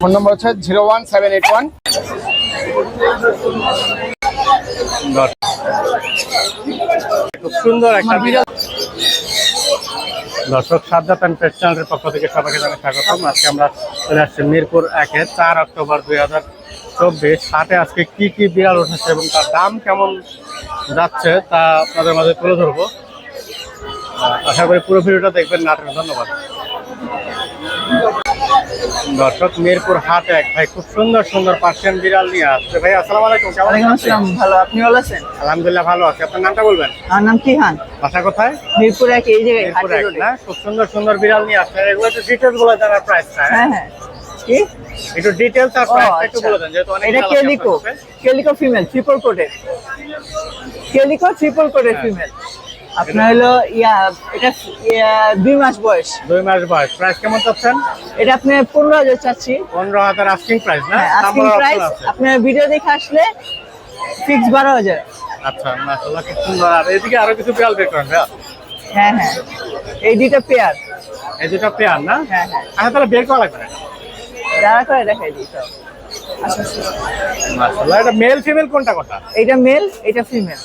Phone নম্বর হচ্ছে zero one seven eight one. সুন্দর একটা দর্শক অ্যান্ড পেট চ্যানেলের পক্ষ থেকে সবাইকে জানাই স্বাগতম। আজকে আমরা চলে আসছি মিরপুর একে চার অক্টোবর দুই হাজার চব্বিশ। হাটে আজকে কি কি বিড়াল উঠেছে এবং তার দাম কেমন যাচ্ছে তা আপনাদের মাঝে তুলে ধরবো। আশা করি পুরো ভিডিওটা দেখবেন। নাটকের ধন্যবাদ। দর্শক মিরপুর হাট এক। ভাই খুব সুন্দর সুন্দর পার্সিয়ান বিড়াল নিয়ে আসছে। ভাই আসসালামু আলাইকুম কেমন আছেন? আসসালাম ভালো। আপনি ভালো আছেন? আলহামদুলিল্লাহ ভালো আছি। আপনার নামটা বলবেন? আমার নাম কিহান। বাসা কোথায়? মিরপুর এক এই জায়গায় মিরপুর এক না? খুব সুন্দর সুন্দর বিড়াল নিয়ে আসছেন এগুলো একটু ডিটেলস বলে দেন আর প্রাইসটা হ্যাঁ? হ্যাঁ কি? একটু ডিটেলস আর ও, প্রাইসটা একটু আচ্ছা। বলে দেন যেহেতু অনেক এটা calico. Calico female triple coated calico triple coated হ্যাঁ। ফিমেল আপনার হলো ইয়া এটা দুই মাস বয়স। দুই মাস বয়স। প্রাইস কেমন চাচ্ছেন? এটা আপনি পনেরো হাজার চাচ্ছি। পনেরো হাজার আস্কিং প্রাইস না? হ্যাঁ আস্কিং প্রাইস আপনার ভিডিও দেখে আসলে ফিক্স বারো হাজার। আচ্ছা মাশাআল্লাহ খুব সুন্দর। আর এদিকে আরও কিছু বিড়াল বের করেন হ্যাঁ হ্যাঁ। এই দুইটা পেয়ার। এই দুটো পেয়ার না? হ্যাঁ হ্যাঁ। আচ্ছা তাহলে বের করা লাগবে না? যারা করে দেখাই দিই সব। মাশাআল্লাহ এটা মেল ফিমেল কোনটা কথা? এটা মেল এটা ফিমেল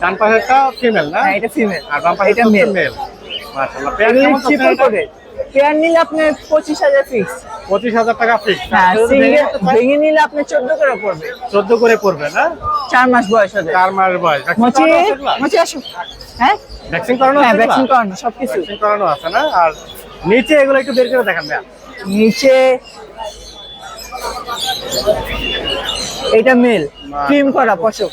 ডান পাশেরটা ফিমেল না? হ্যাঁ এটা ফিমেল আর বাম পাশেরটা মেল মাশাআল্লাহ পেয়ার কেমন ট্রিপল কোটেড পেয়ার নিলে আপনার পঁচিশ হাজার ফিক্স পঁচিশ হাজার টাকা ফিক্স হ্যাঁ ভেঙে নিলে আপনি চোদ্দ করে পড়বে। চোদ্দ করে পড়বে না? চার মাস বয়স হবে। চার মাস বয়স। মচি মচি আসো হ্যাঁ? ভ্যাকসিন করানো আছে ভ্যাকসিন করানো সবকিছু ভ্যাকসিন করানো আছে না? আর নিচে এগুলো একটু বের করে দেখান নিচে এটা মেল ক্রিম করা পশক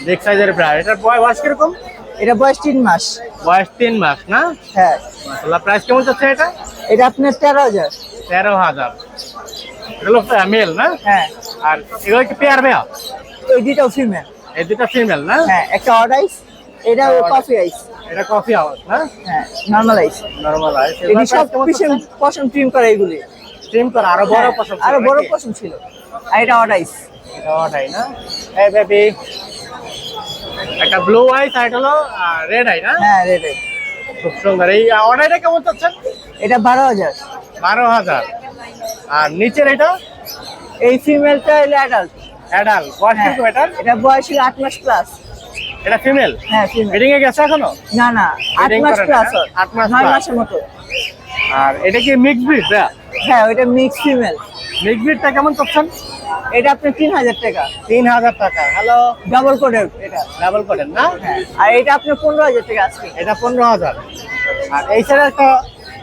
বিগ সাইজের প্রায় এটার বয়- বয়স কীরকম? এটা বয়স তিন মাস। বয়স তিন মাস না? হ্যাঁ। মাসাল্লাহ প্রাইস কেমন যাচ্ছে এটা? এটা আপনার তেরো হাজার। তেরো হাজার। এগুলো মেল না? হ্যাঁ। আর এগুলো কি পেয়ার ভাইয়া এই দুটাও ফিমেল এই দুটা ফিমেল না? হ্যাঁ একটা অড আইস এটা কফি আইস এটা কফি আওয়াজ না? হ্যাঁ নর্মাল আইস নর্মাল আইস এটি সব পিছন পশম ট্রিম করা এগুলি। স্টিম করা আরও বড় হ্যাঁ, পছন্দ আরও বড় পশম ছিল। আর এটা অড আইস এটা ওটাই না? এই বেবি একটা ব্লু আই আর এটা হলো রেড আই না? হ্যাঁ রেড রেড খুব সুন্দর। এই অর্ডারটা কেমন চাচ্ছেন? এটা বারো হাজার। বারো হাজার। আর নিচের এটা? এই ফিমেলটা হলো অ্যাডাল্ট অ্যাডাল বয়স হ্যাঁ কীরকম এটার? এটা বয়স হলো আট মাস প্লাস এটা ফিমেল হ্যাঁ ফিমেল ব্রিডিং এ গেছে এখনও? না না আট মাস প্লাস আট মাস নয় মাসের মতো। আর এটা কি মিক্স ব্রিড হ্যাঁ ওইটা মিক্স ফিমেল মিক্স ব্রিডটা কেমন চাচ্ছেন? এটা আপনার তিন হাজার টাকা। তিন হাজার টাকা। হ্যালো ডাবল কোডের এটা ডাবল করেন না? হ্যাঁ। আর এটা আপনার পনেরো হাজার টাকা আজকে। এটা পনেরো হাজার। আর এই সাইডে একটা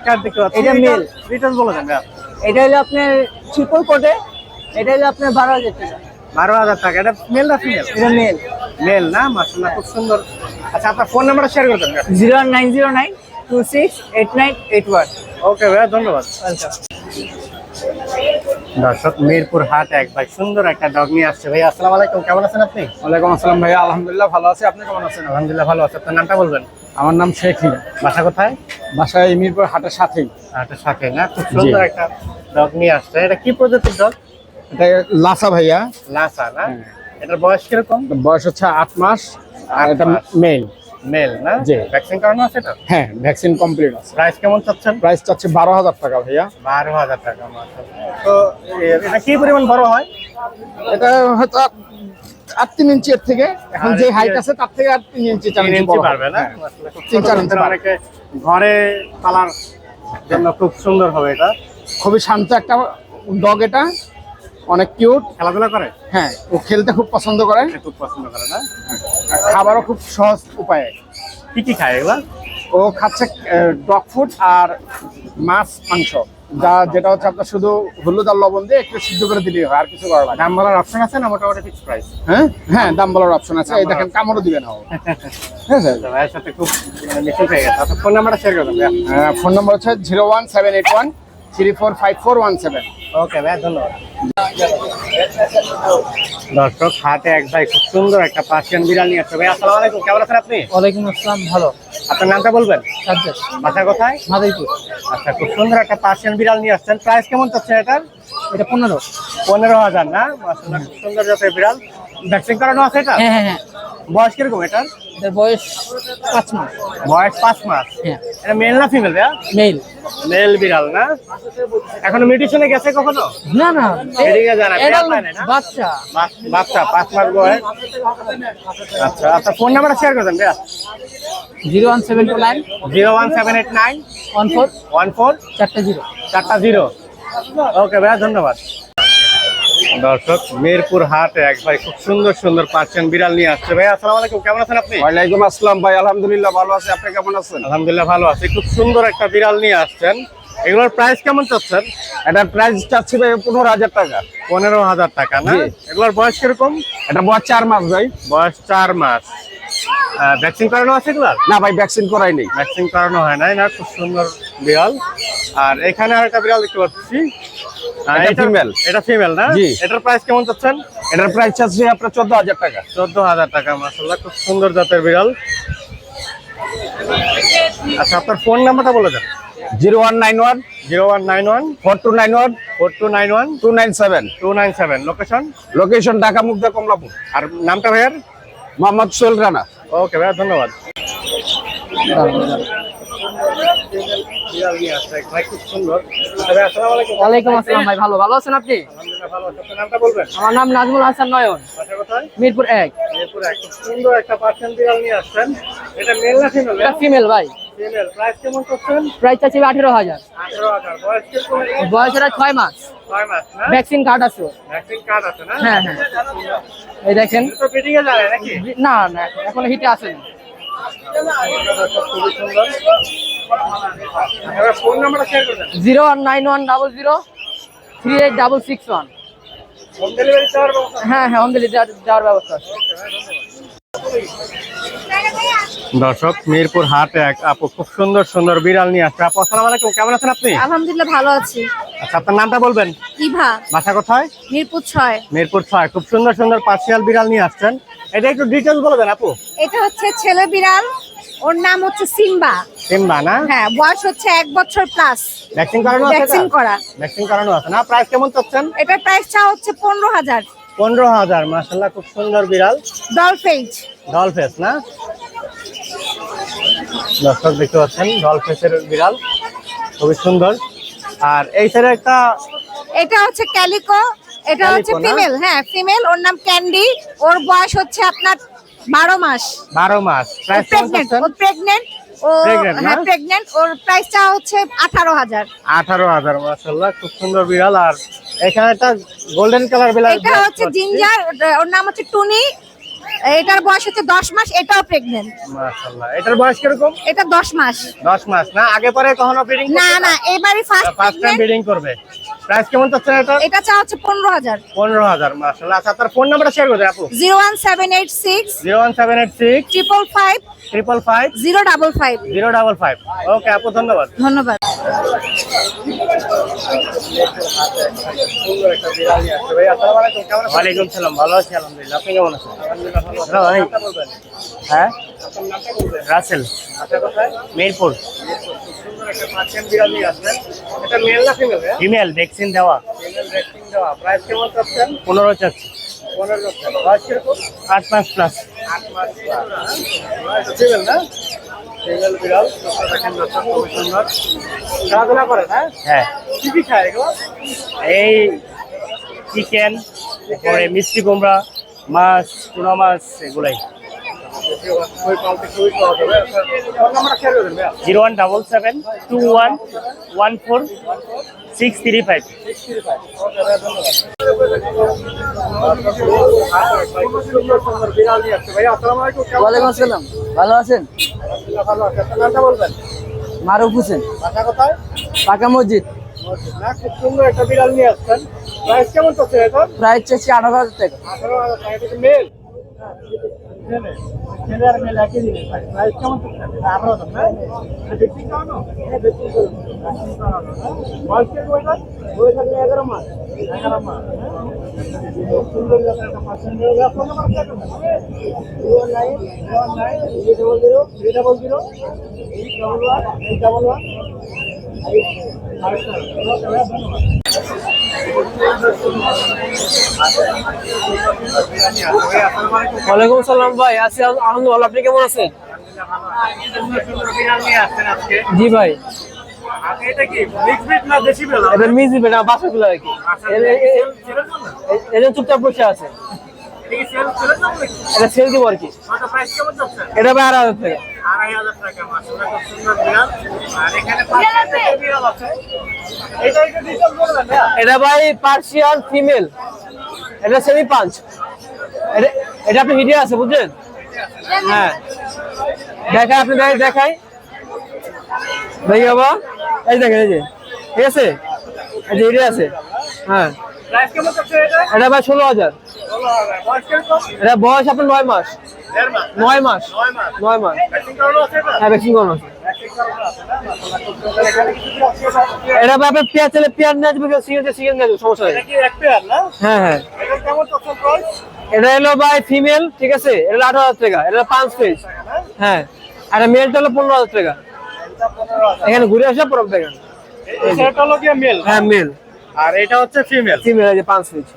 কার্ড দেখতে পাচ্ছি। এটা male। রিটার্ন বলে দেন। এটা হলো আপনার ট্রিপল কোডে এটা হলো আপনার বারো হাজার টাকা। বারো হাজার টাকা। এটা মেল না ফিমেল এটা মেল মেল না? মাসাল্লাহ খুব সুন্দর। আচ্ছা আপনার ফোন নাম্বারটা শেয়ার করে দেন zero nine zero nine two six eight nine eight one. Okay ভাইয়া ধন্যবাদ। ওয়েলকাম দর্শক মিরপুর হাট এক ভাই সুন্দর একটা ডগ নিয়ে আসছে। ভাই আসসালামু আলাইকুম কেমন আছেন আপনি? ওয়ালাইকুম আসসালাম ভাইয়া আলহামদুলিল্লাহ ভালো আছি। আপনি কেমন আছেন? আলহামদুলিল্লাহ ভালো আছে। আপনার নামটা বলবেন? আমার নাম শেখি বাসা কোথায়? বাসা এই মিরপুর হাটের সাথেই। হাটের সাথে না? খুব সুন্দর একটা ডগ নিয়ে আসছে। এটা কি প্রজাতির ডগ এটা লাসা ভাইয়া। লাসা না? হ্যাঁ। এটার বয়স কীরকম? বয়স হচ্ছে আট মাস আর এটা। মেল। মেল না? জি। ভ্যাকসিন করানো আছে এটা হ্যাঁ ভ্যাকসিন কমপ্লিট আছে। প্রাইস কেমন চাচ্ছেন? প্রাইস চাচ্ছে বারো হাজার টাকা ভাইয়া। বারো হাজার টাকা তো এটা কি পরিমাণ বড় হয়? এটা হয়তো আট- আট তিন ইঞ্চি এর থেকে। এখন যে হাইট আছে তার থেকে আর তিন ইঞ্চি চার ইঞ্চি ইঞ্চি পারবে না? হ্যাঁ। তিন চার ইঞ্চি অনেকে ঘরে পালার জন্য খুব সুন্দর হবে এটা। খুবই শান্ত একটা ডগ এটা। অনেক কিউট খেলাধুলা করে? হ্যাঁ ও খেলতে খুব পছন্দ করে। খুব পছন্দ করে না? আর খাবারও খুব সহজ উপায়ে। কি কি খায় এগুলা? ও খাচ্ছে ডগ ফুড আর মাছ মাংস। যা যেটা হচ্ছে আপনার শুধু হলুদ আর লবণ দিয়ে একটু সিদ্ধ করে দিলেই হয় আর কিছু করা লাগে না। দাম বলার অপশন আছে না মোটামুটি ফিক্স প্রাইস হ্যাঁ? হ্যাঁ দাম বলার অপশন আছে। এই দেখেন কামড়ও দিবে না ও। হ্যাঁ স্যার ভাইয়ের সাথে খুব মানে মিশন গেছে। ফোন নাম্বারটা শেয়ার করে ফোন নম্বর হচ্ছে zero one seven eight one three four five four one seven. Okay ভাই ধন্যবাদ। দর্শক হাটে এক ভাই খুব সুন্দর একটা পার্সিয়ান বিড়াল নিয়ে আসছে। ভাই আসসালামু আলাইকুম কেমন আছেন আপনি? ওয়ালাইকুম আসসালাম ভালো। আপনার নামটা বলবেন? সাজ্জাদ। বাসা কোথায়? মাদারীপুর। আচ্ছা খুব সুন্দর একটা পার্সিয়ান বিড়াল নিয়ে আসছেন। প্রাইস কেমন চাচ্ছেন এটার? এটা পনেরো। পনেরো হাজার না? মাসাল্লাহ খুব সুন্দর জাতের বিড়াল। ভ্যাকসিন করানো আছে এটা? হ্যাঁ হ্যাঁ হ্যাঁ। বয়স কীরকম এটার? এর বয়স পাঁচ মাস। বয়স পাঁচ মাস। হ্যাঁ। এটা মেল না ফিমেল ভাইয়া? মেল মেল বিড়াল না? এখনও মিউটেশনে গেছে কখনো? না না। এদিকে যান, আপনি না? বাচ্চা। বাচ্চা পাঁচ মাস বয়স। আচ্ছা আচ্ছা ফোন নাম্বারটা শেয়ার করবেন ভাইয়া। Zero one seven two nine. Zero one seven eight nine. One four. One four. চারটে জিরো। চারটা জিরো। ওকে ভাইয়া ধন্যবাদ। দর্শক মিরপুর হাটে এক ভাই খুব সুন্দর সুন্দর পার্সেন্ট বিড়াল নিয়ে আসছে। ভাই আসসালামু আলাইকুম কেমন আছেন আপনি? ওয়ালাইকুম আসসালাম ভাই আলহামদুলিল্লাহ ভালো আছি। আপনি কেমন আছেন? আলহামদুলিল্লাহ ভালো আছি। খুব সুন্দর একটা বিড়াল নিয়ে আসছেন। এগুলোর প্রাইস কেমন চাচ্ছেন? এটার প্রাইস চাচ্ছি ভাই পনেরো হাজার টাকা। পনেরো হাজার টাকা না। এগুলোর বয়স কীরকম? এটা বয়স চার মাস ভাই। বয়স চার মাস। ভ্যাকসিন করানো আছে এগুলার? না ভাই ভ্যাকসিন করাই নেই। ভ্যাকসিন করানো হয় নাই না খুব সুন্দর বিড়াল। আর এখানে আর একটা বিড়াল দেখতে পাচ্ছি। এটা female। এটা ফিমেল না? জি। এটার প্রাইস কেমন চাচ্ছেন? এটার প্রাইস চাচ্ছি আপনার চোদ্দ হাজার টাকা। চোদ্দ হাজার টাকা মাসাল্লাহ খুব সুন্দর জাতের বিড়াল। আচ্ছা আপনার ফোন নাম্বারটা বলে দেন। Zero one nine one zero one nine one four two nine one four two nine one two nine seven. Two nine seven. Location location Dhaka Mugda Kamalapur. আর নামটা ভাইয়ার? মোহাম্মদ সোহেল রানা। ওকে ভাইয়া ধন্যবাদ। ওয়ালাইকুম আসসালাম ভাই ভালো ভালো আছেন আপনি? আমার নাম নাজমুল হাসান নয়ন। মিরপুর এক। এরপরে সুন্দর একটা পার্সেন্ট বিড়াল নিয়ে আসছেন। এটা মেল না ফিমেল এটা ফিমেল ভাই। ফিমেল প্রাইস কেমন করছেন? প্রাইস চাচ্ছি আঠেরো হাজার। আঠারো হাজার। বয়স কীরকম? এর? বয়স এটা ছয় মাস। ভ্যাকসিন কার্ড আছে হ্যাঁ হ্যাঁ। এই দেখেন। না না এখন হিটে আসেন। খুবই সুন্দর। এবার ফোন নাম্বারটা শেয়ার করে দেন। Zero one nine one double zero three eight double six one. Home delivery চাওয়ার ব্যবস্থা হ্যাঁ হ্যাঁ হোম ডেলিভারি যাওয়ার ব্যবস্থা আছে। দর্শক মিরপুর হাটে এক। আপু খুব সুন্দর সুন্দর বিড়াল নিয়ে আসছে। আপু আসসালামু আলাইকুম কেমন আছেন আপনি? আলহামদুলিল্লাহ ভালো আছি। আচ্ছা আপনার নামটা বলবেন? ইভা। বাসা কোথায়? মিরপুর ছয়। মিরপুর ছয়। খুব সুন্দর সুন্দর পার্সিয়াল বিড়াল নিয়ে আসছেন। এটা একটু ডিটেলস বলবেন আপু। এটা হচ্ছে ছেলে বিড়াল। ওর নাম হচ্ছে সিম্বা। সিম্বা না? হ্যাঁ বয়স হচ্ছে এক বছর প্লাস ভ্যাকসিন করানো আছে ভ্যাকসিন করা। ভ্যাকসিন করানো আছে। না প্রাইস কেমন চাচ্ছেন? এটার প্রাইস চা হচ্ছে পনেরো হাজার। পনেরো হাজার মাসাল্লাহ খুব সুন্দর বিড়াল। ডলফেজ ডল ফেস না? দর্শক দেখতে পাচ্ছেন ডল ফেসের বিড়াল। খুবই সুন্দর। আর এই সাইডে একটা এটা হচ্ছে ক্যালিকো। এটা হচ্ছে ফিমেল হ্যাঁ ফিমেল ওর নাম ক্যান্ডি। ওর বয়স হচ্ছে আপনার বারো মাস। বারো মাস। প্রেগনেন্ট ও হ্যাঁ প্রেগনেন্ট ওর প্রাইস চা হচ্ছে আঠারো হাজার। আঠারো হাজার মাসাল্লাহ খুব সুন্দর বিড়াল। আর এখানে একটা গোল্ডেন কালার বিড়াল এটা হচ্ছে জিঞ্জার ওর নাম হচ্ছে টুনি। এটার বয়স হচ্ছে দশ মাস এটাও প্রেগনেন্ট মাসাল্লাহ এটার বয়স কীরকম? এটা দশ মাস। দশ মাস না? আগে পরে কখনো ব্রিডিং না না এবারে ফার্স্ট ফার্স্ট টাইম ব্রিডিং করবে। প্রাইস কেমন চাচ্ছেন এটা? এটা চা হচ্ছে পনেরো হাজার। পনেরো হাজার মাসাল্লাহ আচ্ছা আপনার ফোন নাম্বারটা শেয়ার করে দেন আপু। Zero one seven eight six zero one seven eight six triple five triple five zero double five. Zero double five. Okay আপু ধন্যবাদ। ধন্যবাদ। ওয়ালাইকুম সালাম ভালো আছি আলহামদুলিল্লাহ। আপনি কেমন আছেন? হ্যাঁ? রাসেল। মিরপুর। ফিমেল ভ্যাকসিন দেওয়া। পনেরো চাচ্ছি। আট মাস প্লাস খেলাধুলা করে হ্যাঁ? হ্যাঁ। কি কি খায় এগুলো? এই চিকেন তারপরে মিষ্টি কুমড়া মাছ টুনা মাছ এগুলাই। Zero one double seven two one one four six three five. ওয়ালাইকুম আসসালাম। ভালো আছেন? মারুফ হোসেন। পাকা মসজিদ। খুব সুন্দর একটা বিড়াল নিয়ে আসছেন প্রাইস কেমন চলছে এখন প্রাইস চাচ্ছি আঠারো হাজার টাকা। আঠারো হাজার টাকা। থেকে মেল এগারো মাস এগারো মাস সুন্দর nine nine three double zero three double zero eight double one eight double one ধন্যবাদ ওয়ালাইকুম সালাম ভাই, আছি আলহামদুলিল্লাহ, আপনি কেমন আছেন? জি ভাই। এটা মিক্স না বাসাগুলো আর কি। এটা চুপচাপ বসে আছে। এটা সেল দিব আর কি। এটা ভাই আড়াই হাজার টাকা। এটা ভাই পার্সিয়ান ফিমেল এটা সেমি পাঁচ এটা এটা আপনি হিটে আছে বুঝলেন? হ্যাঁ। দেখাই আপনি দেখাই। দেখাই দেখি বাবা। এই দেখেন এই যে। ঠিক আছে? এই যে হিটে আছে। হ্যাঁ। এটা ভাই ষোলো হাজার। এটা বয়স আপনার নয় মাস। নয় মাস। নয় মাস। হ্যাঁ ভ্যাকসিন করানো আছে। এটা ভাই আপনার পেয়ার চাইলে পেয়ার নিয়ে আসবে সিঙ্গেল সিঙ্গেল নিয়ে আসবে সমস্যা নেই। হ্যাঁ হ্যাঁ। এটা হলো ভাই ফিমেল ঠিক আছে? এটা আঠারো হাজার টাকা। এটা পাঁচ পিস হ্যাঁ। আর মেলটা হলো পনেরো হাজার টাকা। এখানে ঘুরে আসা পরব দেখেন হ্যাঁ মেল আর এটা হচ্ছে ফিমেল ফিমেল আছে পাঁচ পিস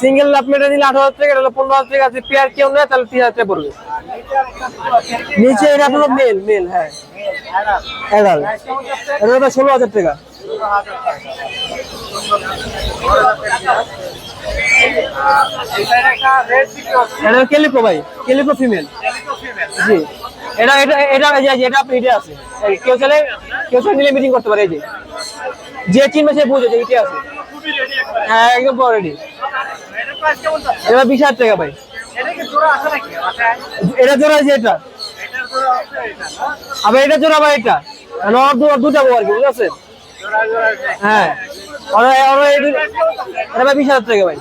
সিঙ্গেল হ্যাঁ নিলে আঠারো হাজার টাকা এটা পনেরো হাজার টাকা আছে। পেয়ার কেউ নেয় তাহলে তিন হাজার টাকা পড়বে। নিচে এটা হলো মেল মেল হ্যাঁ। এটা ষোলো হাজার টাকা। এটা কেলিপো ভাই কেলিপো ফিমেল? জি। এটা এটা এটা এটা আপনি এটা আছে। কেউ চাইলে কেউ চাইলে মিলে মিটিং করতে পারে এই যে। যে চিনবে সে বুঝে যে এটা আছে। হ্যাঁ একদম রেডি এটার price এবার বিশ হাজার টাকা ভাই এটা জোড়া আছে এটা আছে এটা জোড়া এটা? আবার এটা এটা দুটা বউ আর কি, বুঝতে আছে। হ্যাঁ ওরা ওরা এটা ভাই বিশ হাজার টাকা ভাই।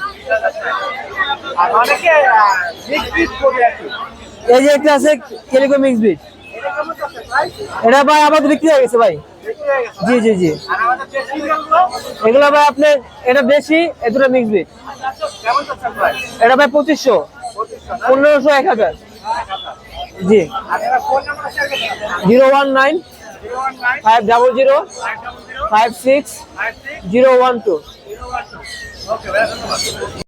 এই যে একটা আছে কেলিকো মিক্স বিট এটা? এটা ভাই আমাদের বিক্রি হয়ে গেছে ভাই। জি জি জি এগুলো ভাই আপনি এটা বেশি, এ মিক্স বিট? এটা ভাই পঁচিশশো পনেরোশো, এক হাজার জি। Zero one nine five double zero five six zero one two